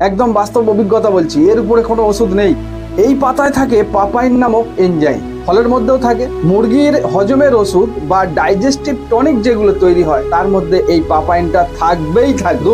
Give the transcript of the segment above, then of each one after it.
একদম বাস্তব অভিজ্ঞতা বলছি। এর উপরে কোনো ওষুধ নেই। এই পাতায় থাকে পাপাইন নামক এনজাইম। ফলের মধ্যেও থাকে। মুরগির হজমের ওষুধ বা ডাইজেস্টিভ টনিক যেগুলো তৈরি হয়, তার মধ্যে এই পাপাইনটা থাকবেই থাকবে। দু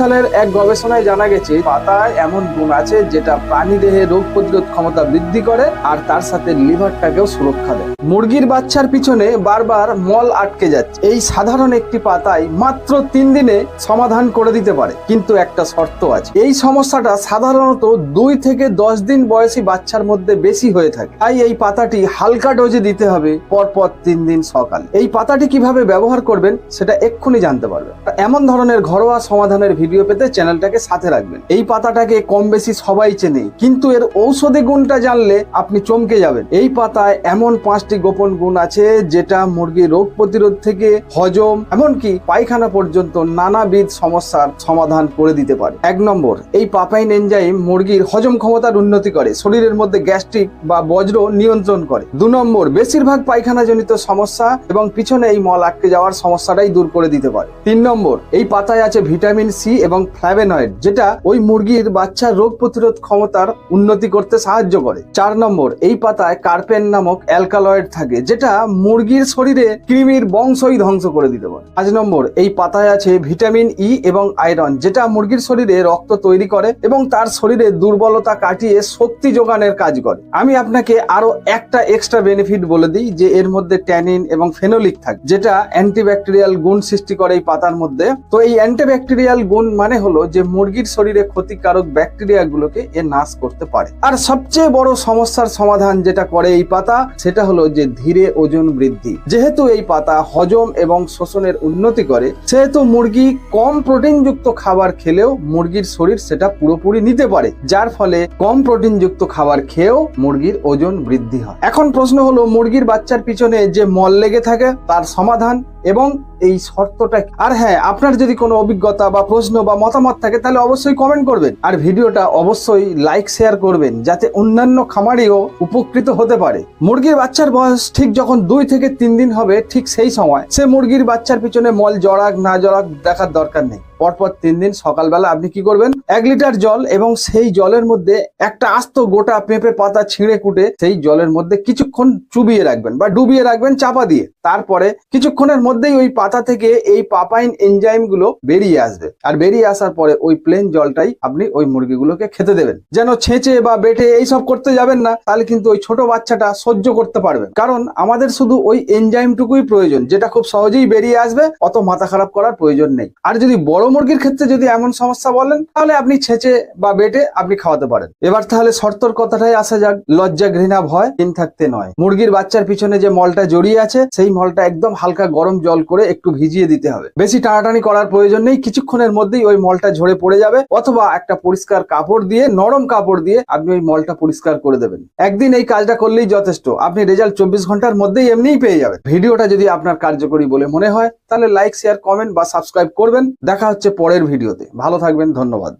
সালের এক গবেষণায় জানা গেছে, পাতায় এমন গুণ আছে যেটা প্রাণী দেহে রোগ প্রতিরোধ ক্ষমতা বৃদ্ধি করে আর তার সাথে লিভারটাকেও সুরক্ষা দেয়। মুরগির বাচ্চার পিছনে বারবার মল আটকে যাচ্ছে। এই সাধারণ একটি পাতায় মাত্র তিন দিনে সমাধান করে দিতে পারে, কিন্তু একটা শর্ত আছে। এই সমস্যাটা সাধারণত দুই থেকে দশ দিন বয়সী বাচ্চার মধ্যে বেশি হয়ে থাকে। তাই এই পাতাটি হালকা ডোজে দিতে হবে, পরপর তিন দিন সকাল। এই পাতাটি কীভাবে ব্যবহার করবেন, সেটা এক্ষুনি জানতে পারবেন। এমন ধরনের ঘরোয়া সমাধানের ভিডিও পেতে চ্যানেলটাকে সাথে রাখবেন। এই পাতাটাকে কম বেশি সবাই চেনে, কিন্তু এর ঔষধি গুণটা জানলে আপনি চমকে যাবেন। এই পাতায় এমন পাঁচটি গোপন গুণ আছে, যেটা মুরগির রোগ প্রতিরোধ থেকে হজম, এমনকি পায়খানা পর্যন্ত নানাবিধ সমস্যার সমাধান করে দিতে পারে। এক নম্বর, এই পাপাইন এনজাইম মুরগির হজম ক্ষমতার উন্নতি করে। শরীরের মধ্যে গ্যাস্ট্রিক বা বজ্র নিয়ন্ত্রণ করে। দু নম্বর, বেশিরভাগ পায়খানাজনিত সমস্যা এবং পিছনে এই মল আটকে যাওয়ার সমস্যাটাই দূর করে দিতে পারে। তিন নম্বর, এই পাতায় আছে ভিটামিন সি এবং ফ্ল্যাভেনয়েড যেটা ওই মুরগির বাচ্চার রোগ প্রতিরোধ ক্ষমতার উন্নতি করতে সাহায্য করে। চার নম্বর, এই পাতায় কার্পেন নামক অ্যালকালয়েড থাকে, যেটা মুরগির শরীরে কৃমির বংশই ধ্বংস করে দিতে পারে। পাঁচ নম্বর, এই পাতায় আছে ভিটামিন ই এবং আয়রন, যেটা মুরগির শরীরে রক্ত তৈরি করে এবং তার শরীরে দুর্বলতা কাটিয়ে শক্তি যোগানের কাজ করে। আমি আপনাকে আরও একটা এক্সট্রা বেনিফিট বলে দিই যে এর মধ্যে ট্যানিন এবং ফেনোলিক থাকে, যেটা অ্যান্টিব্যাকটেরিয়াল গুণ সৃষ্টি করে এই পাতার মধ্যে। তো এই অ্যান্টিব্যাকটেরিয়াল গুণ মানে হলো যে মুরগির শরীরে ক্ষতিকারক ব্যাকটেরিয়া গুলোকে এ নাশ করতে পারে। আর সবচেয়ে বড় সমস্যার সমাধান যেটা করে এই পাতা, সেটা হলো যে ধীরে ওজন বৃদ্ধি। যেহেতু এই পাতা হজম এবং শোষণের উন্নতি করে, সেহেতু মুরগি কম প্রোটিনযুক্ত খাবার খেলেও মুরগির শরীর সেটা পুরোপুরি নিতে পারে। যার ফলে কম প্রোটিনযুক্ত খাবার খেয়েও মুরগির ওজন বৃদ্ধি হয়। এখন প্রশ্ন হলো মুরগির বাচ্চার পিছনে যে মল লেগে থাকে তার সমাধান এবং এই শর্তটা আর হ্যাঁ আপনার যদি কোনো অভিজ্ঞতা বা প্রশ্ন বা মতামত থাকে, তাহলে অবশ্যই কমেন্ট করবেন। আর ভিডিওটা অবশ্যই লাইক শেয়ার করবেন, যাতে অন্যান্য খামারিও উপকৃত হতে পারে। মুরগির বাচ্চার বয়স ঠিক যখন দুই থেকে তিন দিন হবে, ঠিক সেই সময় সে মুরগির বাচ্চার পিছনে মল জড়াক, না জড়াক দেখার দরকার নেই। পরপর তিন দিন সকালবেলা আপনি কি করবেন? এক লিটার জল এবং সেই জলের মধ্যে একটা আস্ত গোটা পেঁপে পাতা ছিঁড়ে কুটে সেই জলের মধ্যে কিছুক্ষণ চুবিয়ে রাখবেন বা ডুবিয়ে রাখবেন চাপা দিয়ে। তারপরে কিছুক্ষণের মধ্যেই ওই পাতা থেকে এই পাপাইন এনজাইমগুলো বেরিয়ে আসবে। আর বেরিয়ে আসার পরে ওই প্লেন জলটাই আপনি ওই মুরগিগুলোকে খেতে দেবেন। যেন ছেঁচে বা বেটে এইসব করতে যাবেন না, তাহলে কিন্তু ওই ছোট বাচ্চাটা সহ্য করতে পারবেন কারণ আমাদের শুধু ওই এনজাইমটুকুই প্রয়োজন, যেটা খুব সহজেই বেরিয়ে আসবে, অত মাথা খারাপ করার প্রয়োজন নেই। আর যদি বড় মুরগির ক্ষেত্রে যদি এমন সমস্যা বলেন, তাহলে আপনি ছেঁচে বা বেটে আপনি খাওয়াতে পারেন। এবার তাহলে শর্তর কথাটাই আসা যাক, লজ্জা ঘৃণা ভয় দিন থাকতে নয়। মুরগির বাচ্চার পিছনে যে মলটা জড়িয়ে আছে, সেই মলটা একদম হালকা গরম জল করে একটু ভিজিয়ে দিতে হবে। বেশি টানাটানি করার প্রয়োজন নেই, কিছুক্ষণের মধ্যেই ওই মলটা ঝরে পড়ে যাবে অথবা একটা পরিষ্কার কাপড় দিয়ে, নরম কাপড় দিয়ে আপনি ওই মলটা পরিষ্কার করে দেবেন। একদিন এই কাজটা করলেই যথেষ্ট, আপনি রেজাল্ট চব্বিশ ঘণ্টার মধ্যেই এমনিই পেয়ে যাবেন। ভিডিওটা যদি আপনার কার্যকরী বলে মনে হয়, তাহলে লাইক, শেয়ার, কমেন্ট বা সাবস্ক্রাইব করবেন। দেখা হচ্ছে পরের ভিডিওতে। ভালো থাকবেন, ধন্যবাদ।